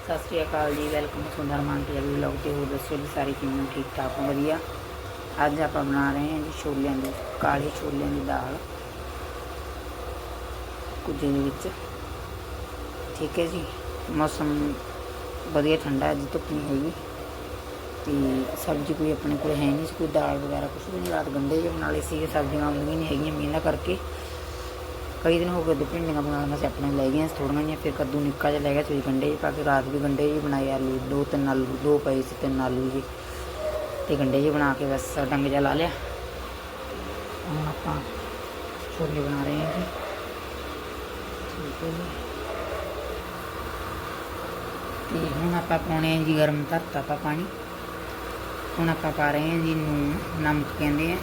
ਸਤਿ ਸ਼੍ਰੀ ਅਕਾਲ ਜੀ ਵੈਲਕਮ ਸੁੰਦਰ ਮਾਨ ਪੰਜਾਬੀ ਵਲੌਗ ਤੇ ਹੋਰ ਦੱਸੋ ਜੀ ਸਾਰੇ ਕਿਵੇਂ ਠੀਕ ਠਾਕ ਹੋ? ਵਧੀਆ? ਅੱਜ ਆਪਾਂ ਬਣਾ ਰਹੇ ਹਾਂ ਜੀ ਛੋਲਿਆਂ ਦੀ ਕਾਲੇ ਛੋਲਿਆਂ ਦੀ ਦਾਲ। ਕੁਝੇ ਦੇ ਵਿੱਚ। ਠੀਕ ਹੈ ਜੀ ਮੌਸਮ ਵਧੀਆ ਠੰਡਾ ਹੈ, ਅੱਜ ਧੁੱਪ ਨਹੀਂ ਹੈਗੀ। ਤੇ ਸਬਜ਼ੀ ਕੋਈ ਆਪਣੇ ਕੋਲ ਹੈ ਨਹੀਂ ਸੀ ਕੋਈ ਦਾਲ ਵਗੈਰਾ ਕੁਝ ਵੀ ਨਹੀਂ ਰਾਤ ਗੰਡੇ ਜਿਹੇ ਬਣਾ ਲਏ ਸੀ ਸਬਜ਼ੀਆਂ ਆਉਂਦੀਆਂ ਨਹੀਂ ਹੈਗੀਆਂ ਮੀਂਹ ਕਰਕੇ। ਕਈ ਦਿਨ ਹੋ ਗਏ ਦੋ ਭਿੰਡੀਆਂ ਬਣਾਉਣਾ ਸੀ ਆਪਣੇ ਲੈ ਗਏ ਥੋੜੀਆਂ ਜਿਹੀਆਂ, ਫਿਰ ਕੱਦੂ ਨਿੱਕਾ ਜਿਹਾ ਲੈ ਗਿਆ ਸੀ ਗੰਡੇ ਜਿਹੇ ਪਾ ਕੇ ਰਾਤ ਵੀ ਗੰਡੇ ਜਿਹੇ ਬਣਾਏ, ਆਲੂ ਦੋ, ਤਿੰਨ ਆਲੂ, ਦੋ ਪਏ ਸੀ, ਤਿੰਨ ਆਲੂ ਜੀ ਤੇ ਗੰਡੇ ਜਿਹੇ ਬਣਾ ਕੇ ਬਸ ਡੰਗ ਜਿਹਾ ਲਾ ਲਿਆ। ਹੁਣ ਆਪਾਂ ਛੋਲੇ ਬਣਾ ਰਹੇ ਹਾਂ ਜੀ। ਠੀਕ ਹੈ ਜੀ। ਤੇ ਹੁਣ ਆਪਾਂ ਪਾਉਣੇ ਆ ਜੀ ਗਰਮ ਧਰਤਾ ਆਪਾਂ ਪਾਣੀ। ਹੁਣ ਆਪਾਂ ਪਾ ਰਹੇ ਹਾਂ ਜੀ ਨੂੰ ਨਮਕ ਕਹਿੰਦੇ ਆ।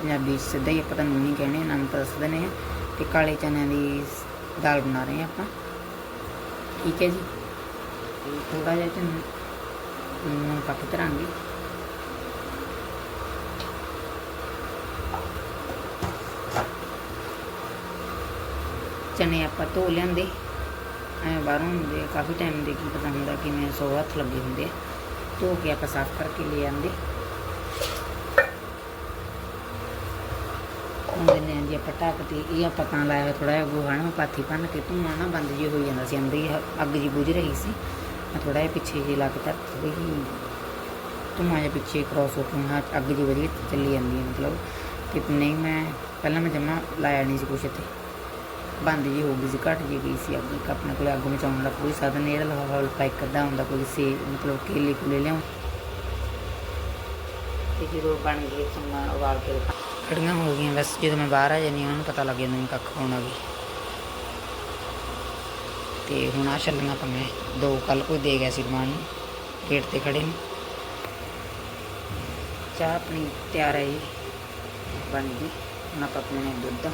ਪੰਜਾਬੀ 'ਚ ਸਿੱਧਾ ਹੀ ਆਪਾਂ ਤਾਂ ਨੂਨ ਹੀ ਕਹਿੰਦੇ ਆ ਨਮਕ ਦੱਸ ਦਿੰਦੇ ਆ ਤੇ ਕਾਲੇ ਚਨਿਆਂ ਦੀ ਦਾਲ ਬਣਾ ਰਹੇ ਹਾਂ ਆਪਾਂ। ਠੀਕ ਹੈ ਜੀ। ਤੇ ਥੋੜਾ ਜਿਹਾ ਚ ਨੂਨ ਪਾ ਧਰਾਂਗੇ। ਚਨੇ ਆਪਾਂ ਧੋ ਲਿਆਂਦੇ। ਐ ਬਾਹਰੋਂ ਹੁੰਦੇ ਕਾਫੀ ਟਾਈਮ ਦੇ ਕੀ ਪਤਾ ਹੁੰਦਾ ਕਿਵੇਂ ਸੌ ਹੱਥ ਲੱਗੇ ਹੁੰਦੇ ਆ। ਧੋ ਕੇ ਆਪਾਂ ਸਾਫ਼ ਕਰਕੇ ਲੈ ਆਂਦੇ ਹੁਣ ਦਿੰਦੇ ਹਾਂ ਜੀ ਆਪਾਂ ਢੱਕ ਤੇ ਇਹ ਆਪਾਂ ਤਾਂ ਲਾਇਆ ਥੋੜਾ ਜਿਹਾ ਗੋਹਾ ਨਾ ਪਾਥੀ ਭੰਨ ਕੇ ਧੂੰਆਂ ਨਾ ਬੰਦ ਜੀ ਹੋਈ ਜਾਂਦਾ ਸੀ, ਅੰਦਰ ਹੀ ਅੱਗ ਜੀ ਬੁਝ ਰਹੀ ਸੀ। ਮੈਂ ਥੋੜਾ ਜਿਹਾ ਪਿੱਛੇ ਜੀ ਲਾ ਕੇ ਧਰ ਥੋੜੀ ਜਿਹੀ ਧੂੰਆਂ ਜਿਹਾ ਪਿੱਛੇ ਕ੍ਰਾਸ ਹੋ ਕੇ ਹਾਂ ਅੱਗ ਜੀ ਵਧੀਆ ਚੱਲੀ ਜਾਂਦੀ ਹੈ, ਮਤਲਬ ਕਿ ਨਹੀਂ ਮੈਂ, ਪਹਿਲਾਂ ਮੈਂ ਜਮਾ ਲਾਇਆ ਨਹੀਂ ਸੀ ਕੁਛ ਇੱਥੇ। ਬੰਦ ਜੀ ਹੋ ਗਈ ਸੀ, ਘਟ ਜੀ ਗਈ ਸੀ ਅੱਗ ਆਪਣੇ ਕੋਲ ਅੱਗ ਮਚਾਉਣ ਦਾ ਕੋਈ ਸਾਧਨ ਨਹੀਂ, ਇਹਦਾ ਲਵਾ ਹੌਲ ਪਾਈਕ ਕਰਦਾ ਹੁੰਦਾ ਕੋਈ ਸੇ, ਮਤਲਬ ਕੇਲੇ ਕੁਲੇ ਲਿਆਉਂ ਤੇ ਜਦੋਂ ਬਣ ਗਈ ਤਾਂ ਉਬਾਲ ਕੇ ਖੜੀਆਂ ਹੋ ਗਈਆਂ। ਬਸ ਜਦੋਂ ਮੈਂ ਬਾਹਰ ਆ ਜਾਂਦੀ ਹਾਂ, ਉਹਨਾਂ ਨੂੰ ਪਤਾ ਲੱਗ ਜਾਂਦਾ ਵੀ ਕੱਖ ਹੋਣਾ ਵੀ। ਤੇ ਹੁਣ ਆ ਛੱਲੀਆਂ ਤਾਂ ਮੈਂ ਦੋ ਕੱਲ ਕੋਈ ਦੇ ਗਿਆ ਸੀ ਰਮਾਨ ਨੂੰ, ਗੇਟ ਤੇ ਖੜੇ ਨੇ। ਚਾਹ ਆਪਣੀ ਤਿਆਰ ਹੈ ਜੀ। ਬਣ ਗਈ। ਹੁਣ ਆਪਾਂ ਆਪਣੇ ਦੁੱਧ।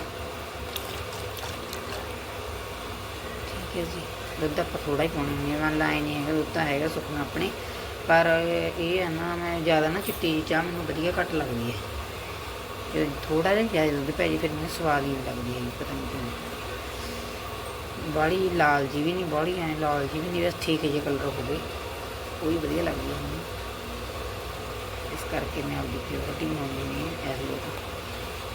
ਠੀਕ ਹੈ ਜੀ। ਦੁੱਧ ਆਪਾਂ ਥੋੜਾ ਹੀ ਪਾਉਣਾ ਨਹੀਂ ਮੈਂ ਲਾਇਆ ਨਹੀਂ ਹੈਗਾ, ਦੁੱਧ ਤਾਂ ਹੈਗਾ ਸੁੱਕਣਾ ਆਪਣੇ। ਪਰ ਇਹ ਹੈ ਨਾ, ਮੈਂ ਜ਼ਿਆਦਾ ਨਾ ਚਿੱਟੀ ਚਾਹ ਮੈਨੂੰ ਵਧੀਆ ਘੱਟ ਲੱਗਦੀ ਹੈ। ਥੋੜਾ ਜਿਹਾ ਜ਼ਿਆਦਾ ਦੁੱਧ ਪੈ ਜੇ ਫਿਰ ਮੈਨੂੰ ਸਵਾਦ ਹੀ ਨਹੀਂ ਲੱਗਦੀ ਹੈਗੀ ਪਤਾ ਨਹੀਂ ਕਿਉਂ। ਬਾੜੀ ਲਾਲ ਜੀ ਵੀ ਨਹੀਂ ਬਾੜੀ ਐ ਲਾਲ ਜੀ ਵੀ ਨਹੀਂ ਬਸ ਠੀਕ ਜਿਹੇ ਕਲਰ ਹੋਵੇ ਉਹ ਵੀ ਵਧੀਆ ਲੱਗਦੀ ਹੈ ਮੈਨੂੰ। ਇਸ ਕਰਕੇ ਮੈਂ ਆਪਦੀ ਪਿਓਰਿਟੀ ਮੰਗਦੀ ਨਹੀਂ ਐਸ ਲੋਕ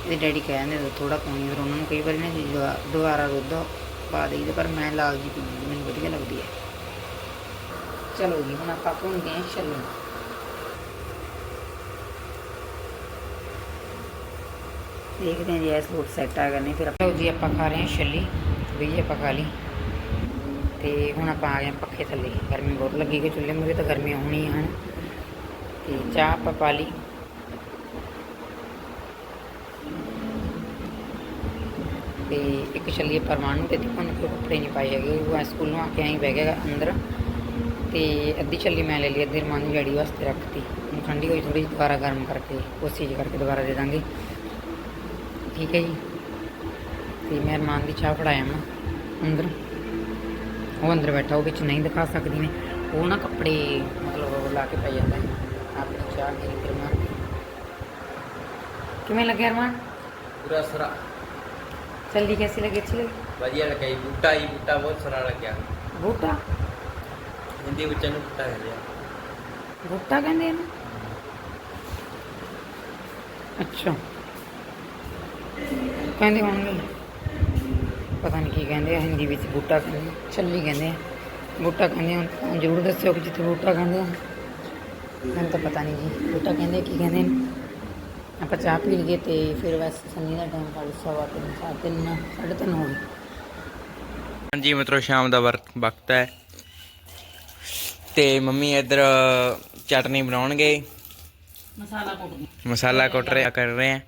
ਇਹਦੇ ਡੈਡੀ ਕਹਿੰਦੇ ਥੋੜਾ ਪਾਉਣੀ ਫਿਰ ਉਹਨਾਂ ਨੂੰ ਕਈ ਵਾਰੀ ਨਾ ਦੁਆ- ਦੁਬਾਰਾ ਦੁੱਧ ਪਾ ਦੇਈਦਾ ਪਰ ਮੈਂ ਲਾਲ ਜੀ ਪੀਂਦੀ ਹਾਂ, ਮੈਨੂੰ ਵਧੀਆ ਲੱਗਦੀ ਹੈ। ਚਲੋ ਜੀ ਹੁਣ ਆਪਾਂ ਭੁੰਨਦੇ ਹਾਂ ਛੱਲੇ ਦੇਖਦੇ ਹਾਂ ਜੀ ਇਸ ਫੂਡ ਸੈੱਟ ਆ ਕਰਨੇ ਫਿਰ ਆਪਾਂ ਜੀ, ਆਪਾਂ ਖਾ ਰਹੇ ਹਾਂ ਛੱਲੀ ਵੀ ਆਪਾਂ ਖਾ ਲਈ। ਤੇ ਹੁਣ ਆਪਾਂ ਆ ਗਏ ਹਾਂ ਪੱਖੇ ਥੱਲੇ। ਗਰਮੀ ਬਹੁਤ ਲੱਗੀ ਕਿ ਚੁੱਲ੍ਹੇ ਮੂਰੇ ਤਾਂ ਗਰਮੀ ਹੋਣੀ ਹਨ? ਤੇ ਚਾਹ ਆਪਾਂ ਪਾ ਲਈ। ਤੇ ਇੱਕ ਛੱਲੀ ਪਰਮਾਨ ਨੂੰ ਤੇ ਭੁੰਨ ਕੇ ਕੱਪੜੇ ਨਹੀਂ ਪਾਏ ਹੈਗੇ। ਉਹ ਸਕੂਲੋਂ ਆ ਕੇ ਆਈ ਬਹਿ ਗਿਆ ਅੰਦਰ। ਤੇ ਅੱਧੀ ਛੱਲੀ ਮੈਂ ਲੈ ਲਈ, ਅੱਧੀ ਰਮਾਨ ਨੂੰ ਜੜੀ ਵਾਸਤੇ ਰੱਖਤੀ। ਹੁਣ ਠੰਡੀ ਹੋਈ ਥੋੜੀ ਦੁਬਾਰਾ ਗਰਮ ਕਰਕੇ ਕੋਸੀ ਜਿਹੀ ਕਰਕੇ ਦੁਬਾਰਾ ਦੇ ਦਾਂਗੇ। ਠੀਕ ਹੈ ਜੀ। ਤੇ ਮੈਂ ਰਮਾਨ ਦੀ ਚਾਹ ਫੜਾਇਆ ਮੈਂ ਅੰਦਰ। ਉਹ ਅੰਦਰ ਬੈਠਾ ਉਹ ਵਿੱਚ ਨਹੀਂ ਦਿਖਾ ਸਕਦੀ ਮੈਂ ਉਹ ਨਾ ਕੱਪੜੇ ਮਤਲਬ ਲਾ ਕੇ ਪੈ ਜਾਂਦਾ ਹੈ। ਆਪਣੀ ਚਾਹ ਮੇਰੀ ਫਿਰ ਮੈਂ ਕਿਵੇਂ ਲੱਗਿਆ ਰਮਾਨ ਪੂਰਾ ਸਰਾ। ਚੱਲੀ ਕੈਸੀ ਲੱਗੀ ਅੱਛੀ ਲੱਗੀ ਵਧੀਆ ਲੱਗਿਆ ਜੀ। ਬੂਟਾ ਹੀ ਬੂਟਾ ਬਹੁਤ ਸੋਹਣਾ ਲੱਗਿਆ। ਬੂਟਾ? ਹਿੰਦੀ ਵਿੱਚ ਇਹਨੂੰ ਬੂਟਾ ਕਹਿੰਦੇ ਆ ਬੂਟਾ ਕਹਿੰਦੇ ਇਹਨੂੰ? ਅੱਛਾ। ਕਹਿੰਦੇ ਹੋਣਗੇ ਪਤਾ ਨਹੀਂ ਕੀ ਕਹਿੰਦੇ ਆ ਹਿੰਦੀ ਵਿੱਚ ਬੂਟਾ ਕਹਿੰਦੇ ਛੱਲੀ ਕਹਿੰਦੇ ਆ। ਬੂਟਾ ਕਹਿੰਦੇ ਆ ਹੁਣ ਜ਼ਰੂਰ ਦੱਸਿਓ ਕਿ ਜਿੱਥੇ ਬੂਟਾ ਕਹਿੰਦੇ ਆ। ਮੈਨੂੰ ਤਾਂ ਪਤਾ ਨਹੀਂ ਜੀ ਬੂਟਾ ਕਹਿੰਦੇ ਕੀ ਕਹਿੰਦੇ ਨੇ। ਆਪਾਂ ਚਾਹ ਪੀ ਲਈਏ ਤੇ ਫਿਰ ਬਸ ਸੰਨੀ ਦਾ ਟਾਈਮ ਕੱਲ ਸਵਾ ਤਿੰਨ ਸਾਢੇ ਤਿੰਨ ਸਾਢੇ ਤਿੰਨ ਹੋ ਗਏ। ਹਾਂਜੀ ਮਿੱਤਰੋ ਸ਼ਾਮ ਦਾ ਵਕਤ ਹੈ। ਤੇ ਮੰਮੀ ਇੱਧਰ ਚਟਨੀ ਬਣਾਉਣਗੇ। ਮਸਾਲਾ ਕੁੱਟਦੀ ਮਸਾਲਾ ਕੁੱਟ ਰਹੇ ਕਰ ਰਹੇ ਆ।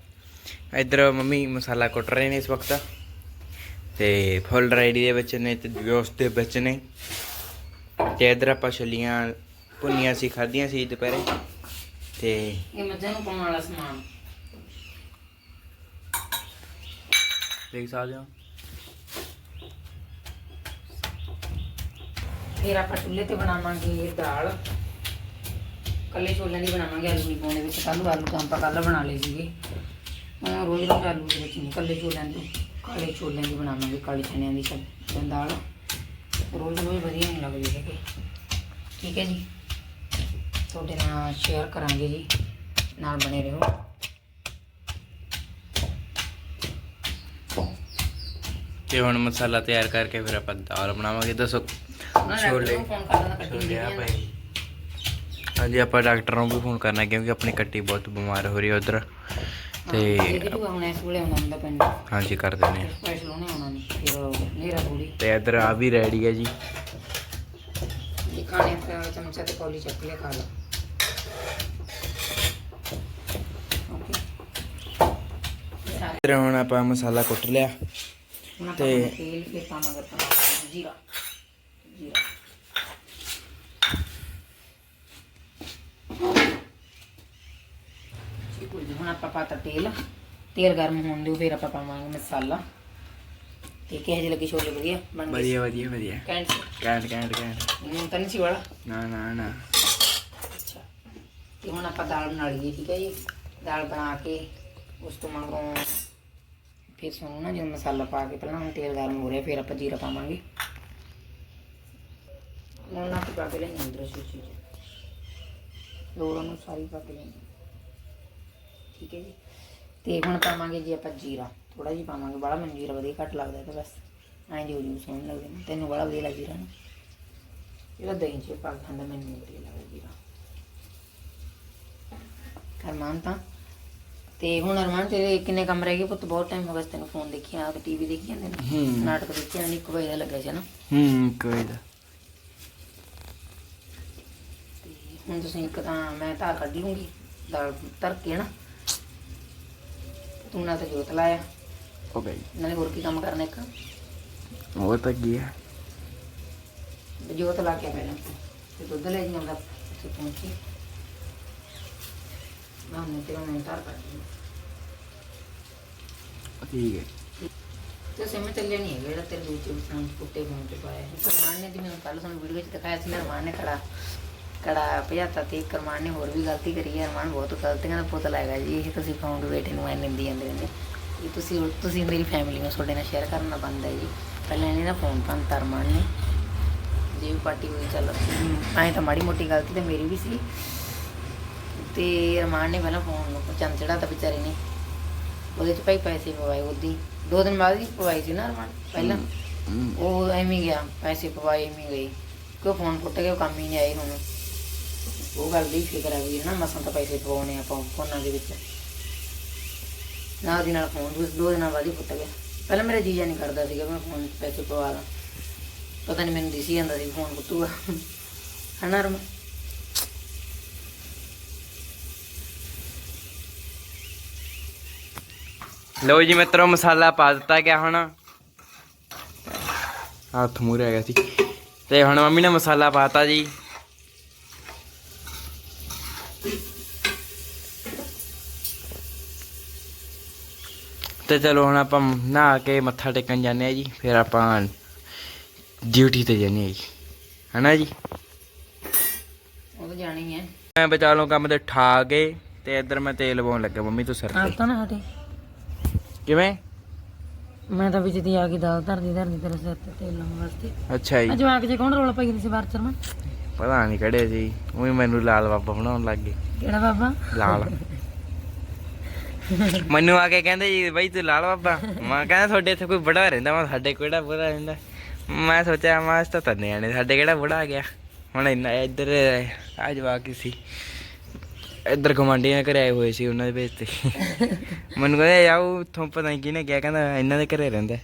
ਇੱਧਰ ਮੰਮੀ ਮਸਾਲਾ ਕੁੱਟ ਰਹੇ ਨੇ ਇਸ ਵਕਤ। ਤੇ ਫੁੱਲ ਰੈਡੀ ਦੇ ਵਿੱਚ ਨੇ ਤੇ ਜੋਸ ਦੇ ਵਿੱਚ ਨੇ। ਤੇ ਇੱਧਰ ਆਪਾਂ ਛੱਲੀਆਂ ਭੁੰਨੀਆਂ ਸੀ ਖਾਧੀਆਂ ਸੀ ਦੁਪਹਿਰੇ। ਤੇ ਇਹ ਮੱਝਾਂ ਨੂੰ ਪਾਉਣ ਵਾਲਾ ਸਮਾਨ। ਦੇਖ ਸਕਦੇ ਹੋ। ਫਿਰ ਆਪਾਂ ਚੁੱਲ੍ਹੇ ਤੇ ਬਣਾਵਾਂਗੇ ਦਾਲ। ਕੱਲੇ ਛੋਲਿਆਂ ਦੀ ਬਣਾਵਾਂਗੇ ਆਲੂ ਨਹੀਂ ਪਾਉਣੇ ਵਿੱਚ। ਕੱਲ੍ਹ ਆਲੂ ਤਾਂ ਆਪਾਂ ਕੱਲ੍ਹ ਬਣਾ ਲਏ ਸੀਗੇ। ਹੁਣ ਰੋਜ਼ ਰੋਜ਼ ਆਲੂ ਦੇ ਵਿੱਚ ਨਹੀਂ ਕੱਲੇ ਛੋਲਿਆਂ ਦੀ ਕਾਲੇ ਛੋਲਿਆਂ ਦੀ ਬਣਾਵਾਂਗੇ ਕਾਲੇ ਚਨਿਆਂ ਦੀ ਸਬਜ਼ੀ ਦਾਲ। ਰੋਜ਼ ਰੋਜ਼ ਵਧੀਆ ਨਹੀਂ ਲੱਗਦੀ ਹੈਗੀ। ਠੀਕ ਹੈ ਜੀ। ਤੁਹਾਡੇ ਨਾਲ ਸ਼ੇਅਰ ਕਰਾਂਗੇ ਜੀ। ਨਾਲ ਬਣੇ ਰਹੋ। ਤੇ ਹੁਣ ਮਸਾਲਾ ਤਿਆਰ ਕਰਕੇ ਫਿਰ ਆਪਾਂ ਦਾਲ ਬਣਾਵਾਂਗੇ ਦੱਸੋ? ਛੋਲੇ। ਛੋਲੇ ਆ ਜੀ ਭਾਈ। ਹਾਂਜੀ ਆਪਾਂ ਡਾਕਟਰ ਨੂੰ ਵੀ ਫੋਨ ਕਰਨਾ ਕਿਉਂਕਿ ਆਪਣੀ ਕੱਟੀ ਬਹੁਤ ਬਿਮਾਰ ਹੋ ਰਹੀ ਹੈ ਉਧਰ। ਤੇ ਤੇ ਵੇਲੇ ਆਉਣਾ ਹੁੰਦਾ ਪਿੰਡ। ਹਾਂਜੀ ਕਰ ਦਿੰਦੇ ਆ ਸਪੈਸ਼ਲ ਉਹਨੇ ਆਉਣਾ ਨਹੀਂ ਫਿਰ ਨੇਰਾ ਥੋੜੀ ਤੇ ਇਧਰ ਆ ਵੀ ਰੈਡੀ ਹੈ ਜੀ। ਜੇ ਖਾਣੇ ਤੇ ਚਮਚਾ ਤੇ ਕੌਲੀ ਚੱਕ ਲਿਆ ਖਾ ਓਕੇ ਇਧਰ ਹੁਣ ਆਪਾਂ ਮਸਾਲਾ ਕੁੱਟ ਲਿਆ। ਹੁਣ ਆਪਾਂ ਤੇ- ਤੇਲ ਫਿਰ ਪਾਵਾਂਗੇ ਆਪਾਂ ਜੀਰਾ ਠੀਕ ਹੋ ਜੀ ਹੁਣ ਆਪਾਂ ਪਾਤਾ ਤੇਲ। ਤੇਲ ਗਰਮ ਹੋਣ ਦਿਓ ਫਿਰ ਆਪਾਂ ਪਾਵਾਂਗੇ ਮਸਾਲਾ। ਤੇ ਕਿਹੋ ਜਿਹੇ ਲੱਗੇ ਛੋਲੇ? ਵਧੀਆ? ਬਣ ਗਏ? ਵਧੀਆ ਵਧੀਆ ਵਧੀਆ। ਕੈਂਟ? Cantt Cantt Cantt. ਨੂੰ ਤਾਂ ਨਹੀਂ ਸੀ ਵਾਲਾ? ਨਾ ਨਾ ਨਾ। ਅੱਛਾ। ਤੇ ਹੁਣ ਆਪਾਂ ਦਾਲ ਬਣਾ ਲਈਏ ਠੀਕ ਹੈ ਜੀ? ਦਾਲ ਬਣਾ ਕੇ ਉਸ ਤੋਂ ਮਗਰੋਂ ਫਿਰ ਸਾਨੂੰ ਨਾ ਜਦੋਂ ਮਸਾਲਾ ਪਾ ਕੇ ਪਹਿਲਾਂ ਹੁਣ ਤੇਲ ਗਰਮ ਹੋ ਰਿਹਾ ਫਿਰ ਆਪਾਂ ਜੀਰਾ ਪਾਵਾਂਗੇ। ਹੁਣ ਨਾ ਪਾ ਕੇ ਲੈਣੀ ਅੰਦਰ ਸੁਚੀ ਲੋੜਾਂ ਨੂੰ ਸਾਰੀ ਪਾ ਕੇ ਲੈਣੀ ਠੀਕ ਹੈ ਜੀ। ਤੇ ਹੁਣ ਪਾਵਾਂਗੇ ਜੀ ਆਪਾਂ ਜੀਰਾ। ਥੋੜਾ ਜਿਹਾ ਪਾਵਾਂਗੇ ਬੜਾ ਮੈਨੂੰ ਜੀਰਾ ਵਧੀਆ ਘੱਟ ਲੱਗਦਾ ਤਾਂ ਬਸ। ਐਂ ਜੋ ਜੀ ਸੋਹਣ ਲੱਗਦੇ ਨੇ ਤੈਨੂੰ ਬੜਾ ਵਧੀਆ ਲੱਗਦਾ ਜੀਰਾ ਨਾ। ਇਹਦਾ ਦਹੀਂ ਚ ਪਾ ਕੇ ਖਾਂਦਾ ਮੈਨੂੰ ਨਹੀਂ ਵਧੀਆ ਲੱਗਦਾ ਜੀਰਾ। ਅਰਮਾਨ ਤਾਂ। ਤੇ ਹੁਣ ਅਰਮਾਨ ਤੇਰੇ ਕਿੰਨੇ ਕੰਮ ਰਹਿ ਗਏ ਪੁੱਤ? ਬਹੁਤ ਟਾਈਮ ਹੋ ਗਿਆ ਤੈਨੂੰ ਫੋਨ ਦੇਖੀ ਆ ਤੇ ਟੀਵੀ ਦੇਖੀ ਜਾਂਦੇ ਨੇ। ਨਾਟਕ ਦੇਖੀ ਜਾਂਦੇ ਇੱਕ ਵਜੇ ਦਾ ਲੱਗਿਆ ਸੀ ਨਾ। ਹੂੰ ਕੋਈ ਦਾ। ਤੇ ਹੁਣ ਤੁਸੀਂ ਇੱਕ ਤਾਂ ਮੈਂ ਧਾਰ ਕੱਢ ਲੂੰਗੀ ਦਾਲ ਕੇ ਨਾ ਤੂੰ ਨਾ ਤੇ ਜੋਤ ਲਾਇਆ। ਹੋ ਗਈ। ਨਾਲੇ ਹੋਰ ਕੀ ਕੰਮ ਕਰਨਾ ਇੱਕ? ਉਹ ਤਾਂ ਕੀ ਹੈ ਜੋਤ ਲਾ ਕੇ ਪਹਿਲਾਂ ਤੇ ਦੁੱਧ ਲੈ ਜੀ ਆਉਂਦਾ ਤੇ ਪਹੁੰਚੀ। ਮੈਂ ਉਹਨੇ ਤੇ ਉਹਨੇ ਧਾਰ ਕੱਢ ਲਈ ਠੀਕ ਹੈ। ਤੇ ਸਿਮ ਚੱਲਿਆ ਨਹੀਂ ਹੈਗਾ ਜਿਹੜਾ ਤੇਰੇ ਦੂਜੇ ਫੋਨ ਕੁੱਤੇ ਫੋਨ ਤੇ ਪਾਇਆ ਹੈ ਕਰਮਾਨ ਨੇ ਦੀ ਮੈਨੂੰ ਕੱਲ ਸਾਨੂੰ ਵੀਡੀਓ ਵਿੱਚ ਦਿਖਾਇਆ ਸੀ ਰਮਾਨ ਨੇ ਖੜਾ। ਕੜਾ ਭਜਾਤਾ ਤੇ ਕਰਮਾਨ ਨੇ ਹੋਰ ਵੀ ਗਲਤੀ ਕਰੀ ਹੈ। ਰਮਾਨ ਬਹੁਤ ਗਲਤੀਆਂ ਦਾ ਪੁੱਤ ਲਾਏਗਾ ਜੀ। ਇਹ ਤੁਸੀਂ ਕਹੋਗੇ ਬੇਟੇ ਨੂੰ ਐ ਨਿੰਦੀ ਜਾਂਦੇ ਰਹਿੰਦੇ। ਇਹ ਤੁਸੀਂ ਤੁਸੀਂ ਮੇਰੀ ਫੈਮਿਲੀ ਨੂੰ ਤੁਹਾਡੇ ਨਾਲ ਸ਼ੇਅਰ ਕਰਨਾ ਬੰਦਾ ਹੈ ਜੀ। ਪਹਿਲਾਂ ਇਹਨੇ ਨਾ ਫੋਨ ਪੰਨ ਰਮਾਨ ਨੇ। ਜੇ ਵੀ ਪਾਰਟੀ ਹੋਈ ਚੱਲ ਐਂ ਤਾਂ ਮਾੜੀ ਮੋਟੀ ਗਲਤੀ ਤਾਂ ਮੇਰੀ ਵੀ ਸੀ। ਤੇ ਰਮਾਨ ਨੇ ਪਹਿਲਾਂ ਫੋਨ ਨੂੰ ਚੰਦ ਚੜਾਤਾ ਵਿਚਾਰੇ ਨੇ। ਉਹਦੇ ਚ ਭਾਈ ਪੈਸੇ ਪਵਾਏ ਉਹਦੀ। ਦੋ ਦਿਨ ਬਾਅਦ ਹੀ ਪਵਾਈ ਸੀ ਨਾ ਰਮਾਨ ਪਹਿਲਾਂ। ਉਹ ਐਵੇਂ ਗਿਆ ਪੈਸੇ ਪਵਾਏ ਐਵੇਂ ਗਈ ਕਿਉਂ ਫੋਨ ਗਿਆ ਉਹ ਕੰਮ ਹੀ ਨਹੀਂ ਆਈ ਹੁਣ। ਉਹ ਗੱਲ ਦੀ ਫਿਕਰ ਆ ਵੀ ਹੈ ਨਾ ਮਸਾਂ ਤਾਂ ਪੈਸੇ ਪਵਾਉਣੇ ਆਪਾਂ ਫੋਨਾਂ ਦੇ ਵਿੱਚ। ਨਾਲ ਦੀ ਨਾਲ ਫੋਨ ਦੋ- ਦੋ ਦਿਨਾਂ ਬਾਅਦ ਹੀ ਫੁੱਟ ਗਿਆ। ਪਹਿਲਾਂ ਮੇਰਾ ਜੀਜਾ ਨਹੀਂ ਕਰਦਾ ਸੀਗਾ ਮੈਂ ਫੋਨ ਪੈਸੇ ਪਵਾ ਲਾਂ ਪਤਾ ਨਹੀਂ ਮੈਨੂੰ ਦਿਸੀ ਜਾਂਦਾ ਸੀ ਫੋਨ ਫੁੱਟੂਗਾ ਹਨਾ ਰਮਾ ਲਓ ਜੀ ਮਿੱਤਰੋ ਮਸਾਲਾ ਪਾ ਦਿੱਤਾ ਗਿਆ ਹੁਣ। ਹੱਥ ਮੂਰੇ ਆ ਗਿਆ ਸੀ। ਤੇ ਹੁਣ ਮੰਮੀ ਨੇ ਮਸਾਲਾ ਪਾਤਾ ਜੀ। ਤੇ ਚਲੋ ਹੁਣ ਆਪਾਂ ਨਹਾ ਕੇ ਮੱਥਾ ਟੇਕਣ ਜਾਂਦੇ ਆ ਜੀ ਫਿਰ ਆਪਾਂ ਡਿਊਟੀ ਤੇ ਜਾਂਦੇ ਆ ਜੀ। ਹਨਾ ਜੀ? ਉਹ ਤਾਂ ਜਾਣੀ ਹੈ। ਮੈਂ ਬਚਾ ਲਓ ਕੰਮ ਤੇ ਠਾ ਕੇ ਤੇ ਇੱਧਰ ਮੈਂ ਤੇਲ ਪਾਉਣ ਲੱਗਾ ਮੰਮੀ ਤੂੰ ਸਿਰ ਤੇ। ਤਾਂ ਨਾ ਹਟੇ ਕਿਵੇਂ? ਮੈਂ ਤਾਂ ਵਿੱਚ ਦੀ ਆ ਕੇ ਦਾਲ ਧਰਦੀ ਧਰਦੀ ਤੇਰੇ ਸਿਰ ਤੇ ਤੇਲ ਲਾਉਣ ਵਾਸਤੇ। ਅੱਛਾ ਜੀ। ਅੱਜ ਆ ਕੇ ਜੇ ਕੌਣ ਰੋਲਾ ਪਾਈ ਸੀ ਬਾਹਰ ਚਰਮਾ ਪਤਾ ਨਹੀਂ ਕਿਹੜੇ ਸੀ। ਉਹੀ ਮੈਨੂੰ ਲਾਲ ਬਾਬਾ ਬਣਾਉਣ ਲੱਗ ਗਏ। ਕਿਹੜਾ ਬਾਬਾ? ਲਾਲ। ਮੈਨੂੰ ਆ ਕੇ ਕਹਿੰਦੇ ਜੀ ਬਈ ਤੂੰ ਲਾਲ ਬਾਬਾ। ਮੈਂ ਕਹਿੰਦਾ ਤੁਹਾਡੇ ਇੱਥੇ ਕੋਈ ਬੜਾ ਰਹਿੰਦਾ ਮੈਂ ਸਾਡੇ ਕਿਹੜਾ ਬੜਾ ਰਹਿੰਦਾ? ਮੈਂ ਸੋਚਿਆ ਮੈਂ ਇਸ ਤਾਂ ਤੰਨੇ ਆਣੇ ਸਾਡੇ ਕਿਹੜਾ ਬੜਾ ਆ ਗਿਆ? ਹੁਣ ਇੰਨਾ ਇੱਧਰ ਆ ਜਵਾਕ ਹੀ ਸੀ। ਇੱਧਰ ਗਵਾਂਡੀਆਂ ਘਰੇ ਆਏ ਹੋਏ ਸੀ ਉਹਨਾਂ ਦੇ ਵਿੱਚ ਤੇ। ਮੈਨੂੰ ਕਹਿੰਦੇ ਜਾਓ ਉੱਥੋਂ ਪਤਾ ਨਹੀਂ ਕਿਹਨੇ ਕਿਹਾ ਕਹਿੰਦਾ ਇਹਨਾਂ ਦੇ ਘਰੇ ਰਹਿੰਦਾ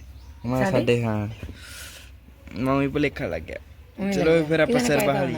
ਮੈਂ ਸਾਡੇ? ਹਾਂ। ਮੰਮੀ ਭੁਲੇਖਾ ਲੱਗ ਗਿਆ। ਚਲੋ। ਫਿਰ ਆਪਾਂ ਸਿਰ ਬਾਹਰ?